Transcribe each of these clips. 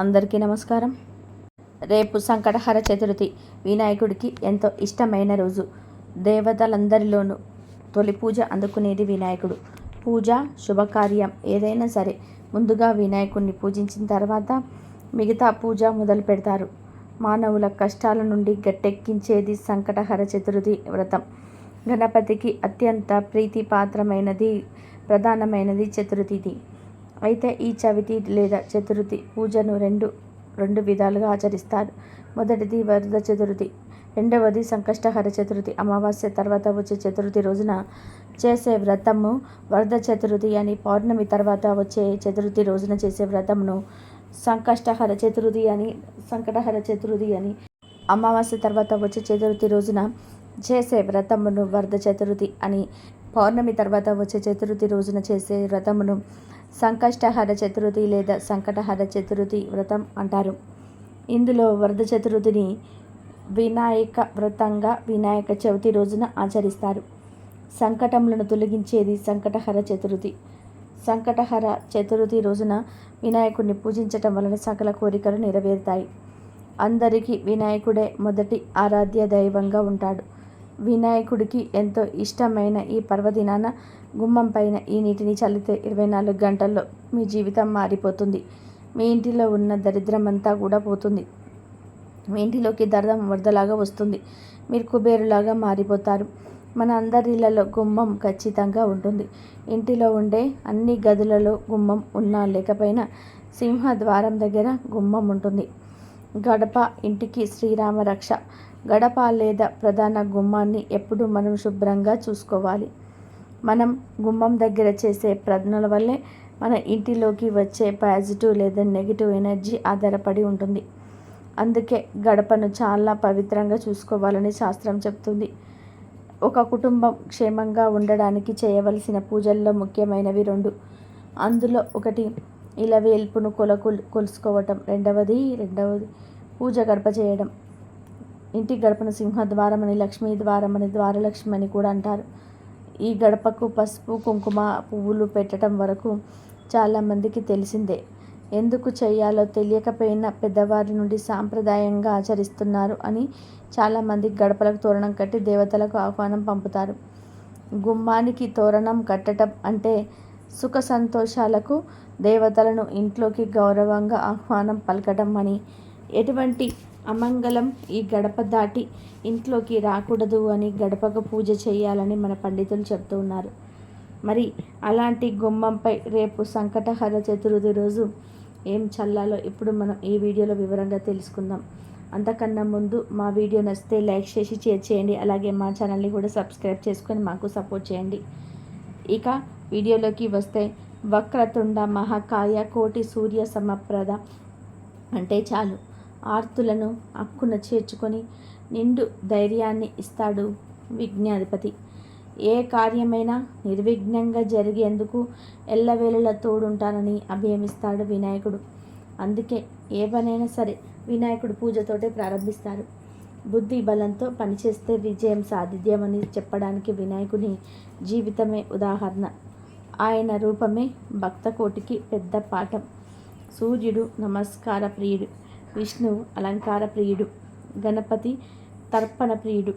అందరికీ నమస్కారం. రేపు సంకటహర చతుర్థి వినాయకుడికి ఎంతో ఇష్టమైన రోజు. దేవతలందరిలోనూ తొలి పూజ అందుకునేది వినాయకుడు. పూజ శుభకార్యం ఏదైనా సరే ముందుగా వినాయకుడిని పూజించిన తర్వాత మిగతా పూజ మొదలు పెడతారు. మానవుల కష్టాల నుండి గట్టెక్కించేది సంకటహర చతుర్థి వ్రతం. గణపతికి అత్యంత ప్రీతిపాత్రమైనది ప్రధానమైనది చతుర్థిది అయితే ఈ చవితి లేదా చతుర్థి పూజను రెండు రెండు విధాలుగా ఆచరిస్తారు. మొదటిది వరద చతుర్థి రెండవది సంకష్టహర చతుర్థి. అమావాస్య తర్వాత వచ్చే చతుర్థి రోజున చేసే వ్రతము వరద చతుర్థి అని పౌర్ణమి తర్వాత వచ్చే చతుర్థి రోజున చేసే వ్రతమును సంకష్టహర చతుర్థి అని సంకటహర చతుర్థి అని అమావాస్య తర్వాత వచ్చే చతుర్థి రోజున చేసే వ్రతమును వరద చతుర్థి అని పౌర్ణమి తర్వాత వచ్చే చతుర్థి రోజున చేసే వ్రతమును సంకష్టహర చతుర్థి లేదా సంకటహర చతుర్థి వ్రతం అంటారు. ఇందులో వరద చతుర్థిని వినాయక వ్రతంగా వినాయక చవితి రోజున ఆచరిస్తారు. సంకటములను తొలగించేది సంకటహర చతుర్థి. సంకటహర చతుర్థి రోజున వినాయకుడిని పూజించటం వలన సకల కోరికలు నెరవేరుతాయి. అందరికీ వినాయకుడే మొదటి ఆరాధ్య దైవంగా ఉంటాడు. వినాయకుడికి ఎంతో ఇష్టమైన ఈ పర్వదినాన గుమ్మం పైన ఈ నీటిని చల్లితే ఇరవై నాలుగు గంటల్లో మీ జీవితం మారిపోతుంది. మీ ఇంటిలో ఉన్న దరిద్రం అంతా కూడా పోతుంది. మీ ఇంటిలోకి దరదం వరదలాగా వస్తుంది. మీరు కుబేరులాగా మారిపోతారు. మన అందరిలలో గుమ్మం ఖచ్చితంగా ఉంటుంది. ఇంటిలో ఉండే అన్ని గదులలో గుమ్మం ఉన్నా లేకపోయినా సింహ ద్వారం దగ్గర గుమ్మం ఉంటుంది. గడప ఇంటికి శ్రీరామ రక్ష గడప లేదా ప్రధాన గుమ్మాన్ని ఎప్పుడు మనం శుభ్రంగా చూసుకోవాలి. మనం గుమ్మం దగ్గర చేసే ప్రజ్ఞల వల్లే మన ఇంటిలోకి వచ్చే పాజిటివ్ లేదా నెగిటివ్ ఎనర్జీ ఆధారపడి ఉంటుంది. అందుకే గడపను చాలా పవిత్రంగా చూసుకోవాలని శాస్త్రం చెప్తుంది. ఒక కుటుంబం క్షేమంగా ఉండడానికి చేయవలసిన పూజల్లో ముఖ్యమైనవి రెండు. అందులో ఒకటి ఇలా వేల్పును కొలకు కొలుసుకోవటం. రెండవది రెండవది పూజ గడప చేయడం. ఇంటి గడపను సింహద్వారం అని లక్ష్మీ ద్వారం అని ద్వారలక్ష్మి అని కూడా అంటారు. ఈ గడపకు పసుపు కుంకుమ పువ్వులు పెట్టడం వరకు చాలామందికి తెలిసిందే. ఎందుకు చేయాలో తెలియకపోయినా పెద్దవారి నుండి సాంప్రదాయంగా ఆచరిస్తున్నారు అని చాలామంది గడపలకు తోరణం కట్టి దేవతలకు ఆహ్వానం పంపుతారు. గుమ్మానికి తోరణం కట్టడం అంటే సుఖ సంతోషాలకు దేవతలను ఇంట్లోకి గౌరవంగా ఆహ్వానం పలకడం అని ఎటువంటి అమంగళం ఈ గడప దాటి ఇంట్లోకి రాకూడదు అని గడపకు పూజ చేయాలని మన పండితులు చెప్తూ ఉన్నారు. మరి అలాంటి గుమ్మంపై రేపు సంకటహర చతుర్థి రోజు ఏం చల్లాలో ఇప్పుడు మనం ఈ వీడియోలో వివరంగా తెలుసుకుందాం. అంతకన్నా ముందు మా వీడియో నచ్చితే లైక్ చేసి షేర్ చేయండి. అలాగే మా ఛానల్ని కూడా సబ్స్క్రైబ్ చేసుకొని మాకు సపోర్ట్ చేయండి. ఇక వీడియోలోకి వస్తే వక్రతుండ మహాకాయ కోటి సూర్య సమప్రద అంటే చాలు. ఆర్తులను హక్కున చేర్చుకొని నిండు ధైర్యాన్ని ఇస్తాడు విజ్ఞాధిపతి. ఏ కార్యమైనా నిర్విఘ్నంగా జరిగేందుకు ఎల్లవేళలా తోడుంటానని అభియమిస్తాడు వినాయకుడు. అందుకే ఏ పనైనా సరే వినాయకుడు పూజతోటే ప్రారంభిస్తారు. బుద్ధి బలంతో పనిచేస్తే విజయం సాధిద్యమని చెప్పడానికి వినాయకుని జీవితమే ఉదాహరణ. ఆయన రూపమే భక్తకోటికి పెద్ద పాఠం. సూర్యుడు నమస్కార ప్రియుడు విష్ణు అలంకార ప్రియుడు గణపతి తర్పణ ప్రియుడు.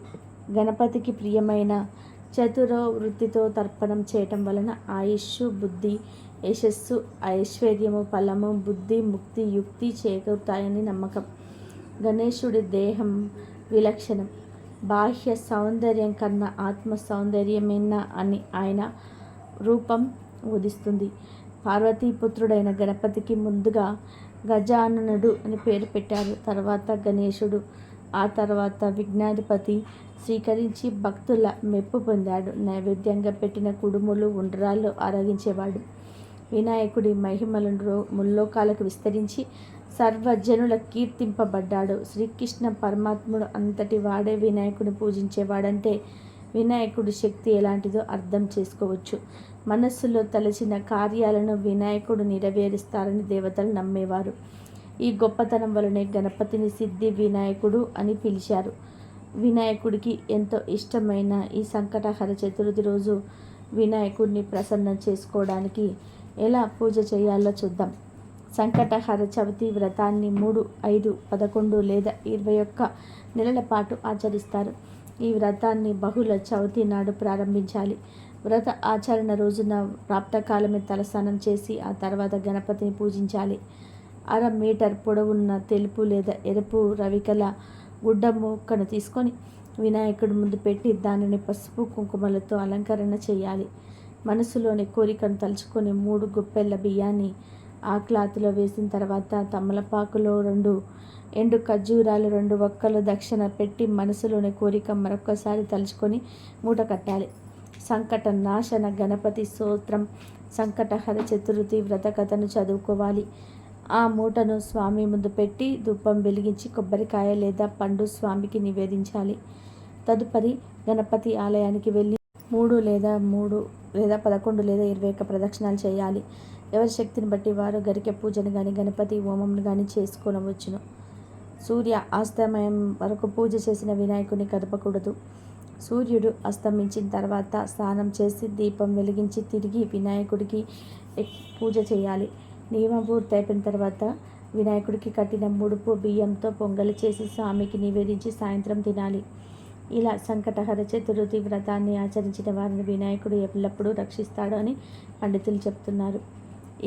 గణపతికి ప్రియమైన చతురో వృత్తితో తర్పణం చేయటం వలన ఆయుష్ బుద్ధి యశస్సు ఐశ్వర్యము ఫలము బుద్ధి ముక్తి యుక్తి చేకూరుతాయని నమ్మకం. గణేశుడి దేహం విలక్షణం. బాహ్య సౌందర్యం కన్నా ఆత్మ సౌందర్యమేనా అని ఆయన రూపం ఉదిస్తుంది పార్వతీపుత్రుడైన గణపతికి ముందుగా గజాననుడు అని పేరు పెట్టారు. తర్వాత గణేశుడు ఆ తర్వాత విఘ్నాధిపతి. స్వీకరించి భక్తుల మెప్పు పొందాడు. నైవేద్యంగా పెట్టిన కుడుములు ఉండ్రాళ్ళు ఆరగించేవాడు వినాయకుడి మహిమలను ముల్లోకాలకు విస్తరించి సర్వజనుల కీర్తింపబడ్డాడు. శ్రీకృష్ణ పరమాత్ముడు అంతటి వాడే వినాయకుడిని పూజించేవాడంటే వినాయకుడి శక్తి ఎలాంటిదో అర్థం చేసుకోవచ్చు. మనస్సులో తలచిన కార్యాలను వినాయకుడు నెరవేరుస్తారని దేవతలు నమ్మేవారు. ఈ గొప్పతనం వలనే గణపతిని సిద్ధి వినాయకుడు అని పిలిచారు. వినాయకుడికి ఎంతో ఇష్టమైన ఈ సంకటహర చతుర్థి రోజు వినాయకుడిని ప్రసన్నం చేసుకోవడానికి ఎలా పూజ చేయాలో చూద్దాం. సంకటహర చవితి వ్రతాన్ని మూడు ఐదు పదకొండు లేదా ఇరవై ఒక్క నెలల పాటు ఆచరిస్తారు. ఈ వ్రతాన్ని బహుళ చవితి నాడు ప్రారంభించాలి. వ్రత ఆచరణ రోజున ప్రాప్తకాలమే తలస్నానం చేసి ఆ తర్వాత గణపతిని పూజించాలి. అర మీటర్ పొడవున్న తెలుపు లేదా ఎరుపు రవికల గుడ్డ ముక్కను తీసుకొని వినాయకుడి ముందు పెట్టి దానిని పసుపు కుంకుమలతో అలంకరణ చేయాలి. మనసులోని కోరికను తలుచుకొని మూడు గుప్పెళ్ళ బియ్యాన్ని ఆ క్లాత్లో వేసిన తర్వాత తమలపాకులో రెండు ఎండు ఖర్జూరాలు రెండు ఒక్కలు దక్షిణ పెట్టి మనసులోని కోరిక మరొక్కసారి తలుచుకొని మూట కట్టాలి. సంకట నాశన గణపతి స్తోత్రం సంకటహర చతుర్థి వ్రత కథను చదువుకోవాలి. ఆ మూటను స్వామి ముందు పెట్టి ధూపం వెలిగించి కొబ్బరికాయ లేదా పండు స్వామికి నివేదించాలి. తదుపరి గణపతి ఆలయానికి వెళ్ళి మూడు లేదా మూడు లేదా పదకొండు లేదా ఇరవై ఒక్క ప్రదక్షిణాలు చేయాలి. ఎవరి శక్తిని బట్టి వారు గరికె పూజను కానీ గణపతి హోమంను కానీ చేసుకోనవచ్చును. సూర్య అస్తమయం వరకు పూజ చేసిన వినాయకుని కదపకూడదు. సూర్యుడు అస్తమించిన తర్వాత స్నానం చేసి దీపం వెలిగించి తిరిగి వినాయకుడికి పూజ చేయాలి. నియమం పూర్తయిపోయిన తర్వాత వినాయకుడికి కట్టిన ముడుపు బియ్యంతో పొంగలి చేసి స్వామికి నివేదించి సాయంత్రం తినాలి. ఇలా సంకటహర చతుర్థి వ్రతాన్ని ఆచరించిన వారిని వినాయకుడు ఎల్లప్పుడూ రక్షిస్తాడు అని పండితులు చెప్తున్నారు.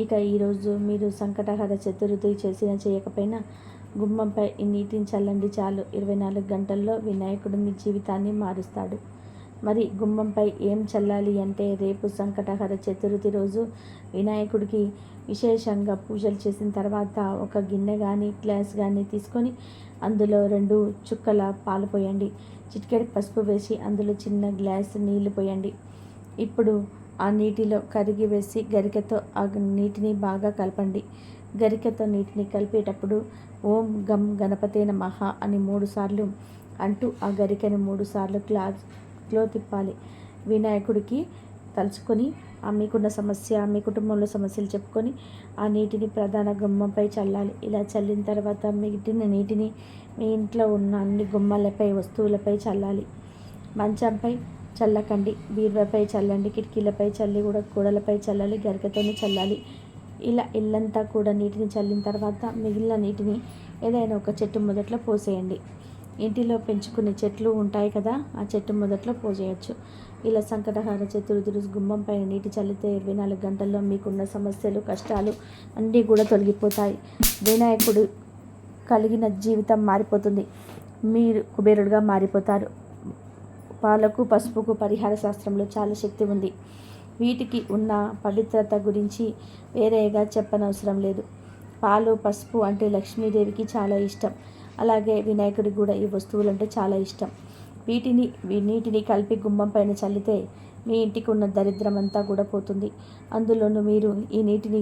ఇక ఈరోజు మీరు సంకటహర చతుర్థి చేసిన చేయకపోయినా గుమ్మంపై ఈ నీటిని చల్లండి చాలు. ఇరవై నాలుగు గంటల్లో వినాయకుడు మీ జీవితాన్ని మారుస్తాడు. మరి గుమ్మంపై ఏం చల్లాలి అంటే రేపు సంకటహర చతుర్థి రోజు వినాయకుడికి విశేషంగా పూజలు చేసిన తర్వాత ఒక గిన్నె కానీ గ్లాస్ కానీ తీసుకొని అందులో రెండు చుక్కల పాలు పోయండి. చిటికెడు పసుపు వేసి అందులో చిన్న గ్లాస్ నీళ్ళు పోయండి. ఇప్పుడు ఆ నీటిలో కరిగి వేసి గరికతో ఆ నీటిని బాగా కలపండి. గరికతో నీటిని కలిపేటప్పుడు ఓం గం గణపతే నమః అని మూడుసార్లు అంటూ ఆ గరికని మూడుసార్లు క్లాత్లో తిప్పాలి. వినాయకుడికి తలుచుకొని ఆ మీకున్న సమస్య మీ కుటుంబంలో సమస్యలు చెప్పుకొని ఆ నీటిని ప్రధాన గుమ్మంపై చల్లాలి. ఇలా చల్లిన తర్వాత మిగిలిన నీటిని మీ ఇంట్లో ఉన్న అన్ని గుమ్మాలపై వస్తువులపై చల్లాలి. మంచంపై చల్లకండి బీరువాపై చల్లండి కిటికీలపై చల్లి కూడా గోడలపై చల్లాలి గరికతోనే చల్లాలి. ఇలా ఇల్లంతా కూడా నీటిని చల్లిన తర్వాత మిగిలిన నీటిని ఏదైనా ఒక చెట్టు మొదట్లో పోసేయండి. ఇంటిలో పెంచుకునే చెట్లు ఉంటాయి కదా ఆ చెట్టు మొదట్లో పోసేయచ్చు. ఇలా సంకటహార చతుర్థి గుమ్మం పైన నీటి చల్లితే ఇరవై నాలుగు గంటల్లో మీకున్న సమస్యలు కష్టాలు అన్నీ కూడా తొలగిపోతాయి. వినాయకుడు కలిగిన జీవితం మారిపోతుంది. మీరు కుబేరుడుగా మారిపోతారు. పాలకు పసుపుకు పరిహార శాస్త్రంలో చాలా శక్తి ఉంది. వీటికి ఉన్న పవిత్రత గురించి వేరేగా చెప్పనవసరం లేదు. పాలు పసుపు అంటే లక్ష్మీదేవికి చాలా ఇష్టం. అలాగే వినాయకుడికి కూడా ఈ వస్తువులు అంటే చాలా ఇష్టం. వీటిని నీటిని కలిపి గుమ్మం పైన చల్లితే మీ ఇంటికి ఉన్న దరిద్రం అంతా కూడా పోతుంది. అందులోనూ మీరు ఈ నీటిని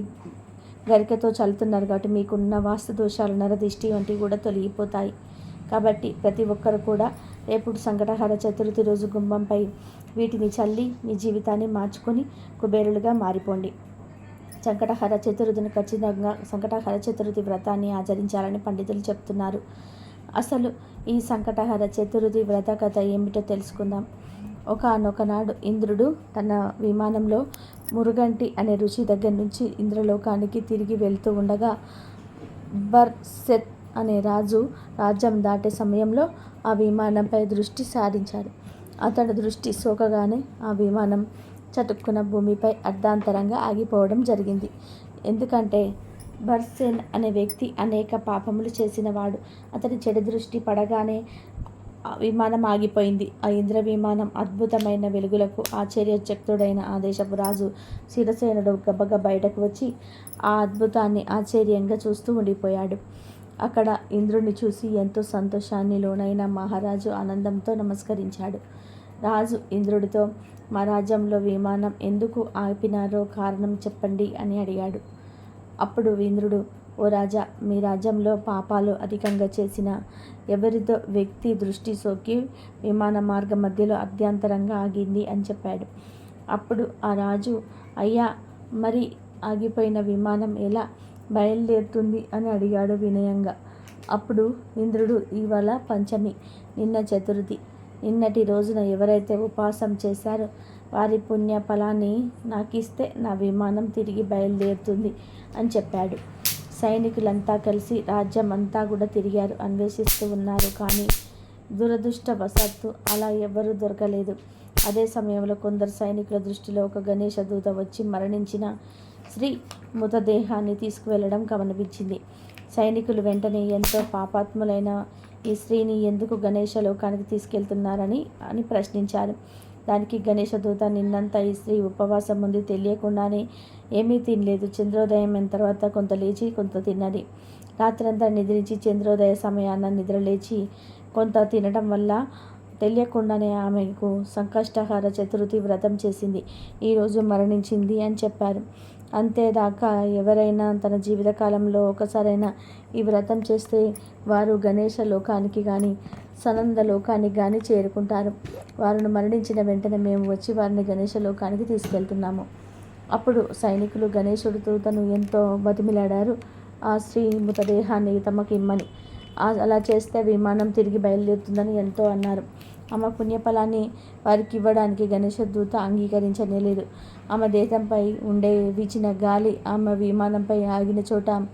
గరికతో చల్లుతున్నారు కాబట్టి మీకున్న వాస్తు దోషాలు నరదిష్టి వంటివి కూడా తొలగిపోతాయి. కాబట్టి ప్రతి ఒక్కరు కూడా రేపు సంకటహార చతుర్థి రోజు గుమ్మంపై వీటిని చల్లి మీ జీవితాన్ని మార్చుకొని కుబేరులుగా మారిపోండి. సంకటహర చతుర్థిని ఖచ్చితంగా సంకటహర చతుర్థి వ్రతాన్ని ఆచరించాలని పండితులు చెప్తున్నారు. అసలు ఈ సంకటహర చతుర్థి వ్రత కథ ఏమిటో తెలుసుకుందాం. ఒకనొకనాడు ఇంద్రుడు తన విమానంలో మురుగంటి అనే ఋషి దగ్గర నుంచి ఇంద్రలోకానికి తిరిగి వెళ్తూ ఉండగా బర్సెత్ అనే రాజు రాజ్యం దాటే సమయంలో ఆ విమానంపై దృష్టి సారించాడు. అతడి దృష్టి సోకగానే ఆ విమానం చటుక్కున భూమిపై అర్ధాంతరంగా ఆగిపోవడం జరిగింది. ఎందుకంటే బర్సేన్ అనే వ్యక్తి అనేక పాపములు చేసినవాడు. అతని చెడు దృష్టి పడగానే విమానం ఆగిపోయింది. ఆ ఇంద్ర విమానం అద్భుతమైన వెలుగులకు ఆశ్చర్యచక్తుడైన ఆ దేశపు రాజు శిరసేనుడు గబగ బయటకు వచ్చి ఆ అద్భుతాన్ని ఆశ్చర్యంగా చూస్తూ ఉండిపోయాడు. అక్కడ ఇంద్రుడిని చూసి ఎంతో సంతోషాన్ని లోనైన మహారాజు ఆనందంతో నమస్కరించాడు. రాజు ఇంద్రుడితో మా రాజ్యంలో విమానం ఎందుకు ఆపినారో కారణం చెప్పండి అని అడిగాడు. అప్పుడు ఇంద్రుడు ఓ రాజా మీ రాజ్యంలో పాపాలు అధికంగా చేసిన ఎవరితో వ్యక్తి దృష్టి సోకి విమాన మార్గ మధ్యలో అర్ధ్యాంతరంగా ఆగింది అని చెప్పాడు. అప్పుడు ఆ రాజు అయ్యా మరి ఆగిపోయిన విమానం ఎలా? బయలుదేరుతుంది అని అడిగాడు వినయంగా. అప్పుడు ఇంద్రుడు ఇవాళ పంచమి నిన్న చతుర్థి. నిన్నటి రోజున ఎవరైతే ఉపవాసం చేశారో వారి పుణ్య ఫలాన్ని నాకిస్తే నా విమానం తిరిగి బయలుదేరుతుంది అని చెప్పాడు. సైనికులంతా కలిసి రాజ్యం అంతా కూడా తిరిగారు అన్వేషిస్తూ ఉన్నారు. కానీ దురదృష్టవశాత్తు అలా ఎవరూ దొరకలేదు. అదే సమయంలో కొందరు సైనికుల దృష్టిలో ఒక గణేష దూత వచ్చి మరణించిన స్త్రీ మృతదేహాన్ని తీసుకువెళ్ళడం గమనించింది సైనికులు వెంటనే ఎంతో పాపాత్ములైన ఈ స్త్రీని ఎందుకు గణేష లోకానికి తీసుకెళ్తున్నారని అని ప్రశ్నించారు. దానికి గణేష దూత నిన్నంతా ఈ స్త్రీ ఉపవాసం ఉంది తెలియకుండానే ఏమీ తినలేదు. చంద్రోదయం అయిన తర్వాత కొంత లేచి కొంత తిన్నది. రాత్రంతా నిద్రించి చంద్రోదయ సమయాన నిద్రలేచి కొంత తినడం వల్ల తెలియకుండానే ఆమెకు సంకష్టహార చతుర్థి వ్రతం చేసింది. ఈరోజు మరణించింది అని చెప్పారు. అంతేదాకా ఎవరైనా తన జీవితకాలంలో ఒకసారైనా ఈ వ్రతం చేస్తే వారు గణేష లోకానికి కానీ సనంద లోకానికి కానీ చేరుకుంటారు. వారిని మరణించిన వెంటనే మేము వచ్చి వారిని గణేష లోకానికి తీసుకెళ్తున్నాము. అప్పుడు సైనికులు గణేశుడితో తను ఎంతో బతిమిలాడారు. ఆ స్త్రీ మృతదేహాన్ని తమకు ఇమ్మని అలా చేస్తే విమానం తిరిగి బయలుదేరుతుందని ఎంతో అన్నారు. ఆమె పుణ్యఫలాన్ని వారికి ఇవ్వడానికి గణేష దూత అంగీకరించనేలేదు ఆమె దేశంపై ఉండే వీచిన గాలి ఆమె విమానంపై ఆగిన చోట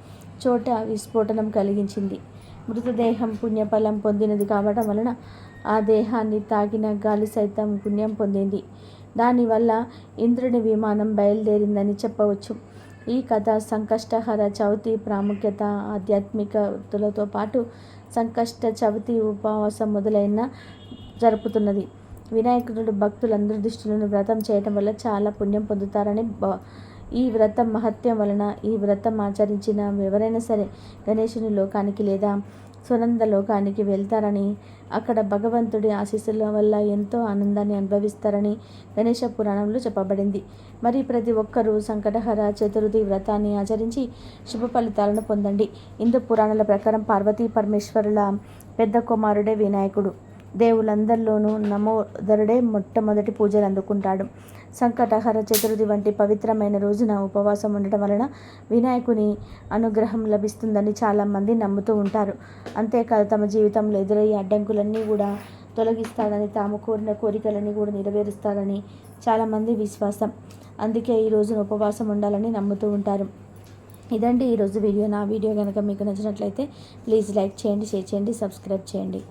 చోట విస్ఫోటనం కలిగించింది. మృతదేహం పుణ్యఫలం పొందినది కావడం వలన ఆ దేహాన్ని తాకిన గాలి సైతం పుణ్యం పొందింది. దానివల్ల ఇంద్రుని విమానం బయలుదేరిందని చెప్పవచ్చు. ఈ కథ సంకష్టహర చవితి ప్రాముఖ్యత ఆధ్యాత్మికతలతో పాటు సంకష్ట చవితి ఉపవాసం మొదలైన జరుపుతున్నది. వినాయకుడు భక్తులందరి దృష్టిలను వ్రతం చేయటం వల్ల చాలా పుణ్యం పొందుతారని ఈ వ్రతం మహత్యం వలన ఈ వ్రతం ఆచరించిన ఎవరైనా సరే గణేషుని లోకానికి లేదా సునంద లోకానికి వెళ్తారని అక్కడ భగవంతుడి ఆశీస్సుల వల్ల ఎంతో ఆనందాన్ని అనుభవిస్తారని గణేష పురాణంలో చెప్పబడింది. మరి ప్రతి ఒక్కరూ సంకటహర చతుర్థి వ్రతాన్ని ఆచరించి శుభ ఫలితాలను పొందండి. హిందూ పురాణాల ప్రకారం పార్వతీ పరమేశ్వరుల పెద్ద కుమారుడే వినాయకుడు. దేవులందరిలోనూ నమోదరుడే మొట్టమొదటి పూజలు అందుకుంటాడు. సంకటహర చతుర్థి వంటి పవిత్రమైన రోజున ఉపవాసం ఉండటం వలన వినాయకుని అనుగ్రహం లభిస్తుందని చాలామంది నమ్ముతూ ఉంటారు. అంతేకాదు తమ జీవితంలో ఎదురయ్యే అడ్డంకులన్నీ కూడా తొలగిస్తారని తాము కోరిన కోరికలన్నీ కూడా నెరవేరుస్తారని చాలామంది విశ్వాసం. అందుకే ఈ రోజున ఉపవాసం ఉండాలని నమ్ముతూ ఉంటారు. ఇదండి ఈరోజు వీడియో. నా వీడియో కనుక మీకు నచ్చినట్లయితే ప్లీజ్ లైక్ చేయండి షేర్ చేయండి సబ్స్క్రైబ్ చేయండి.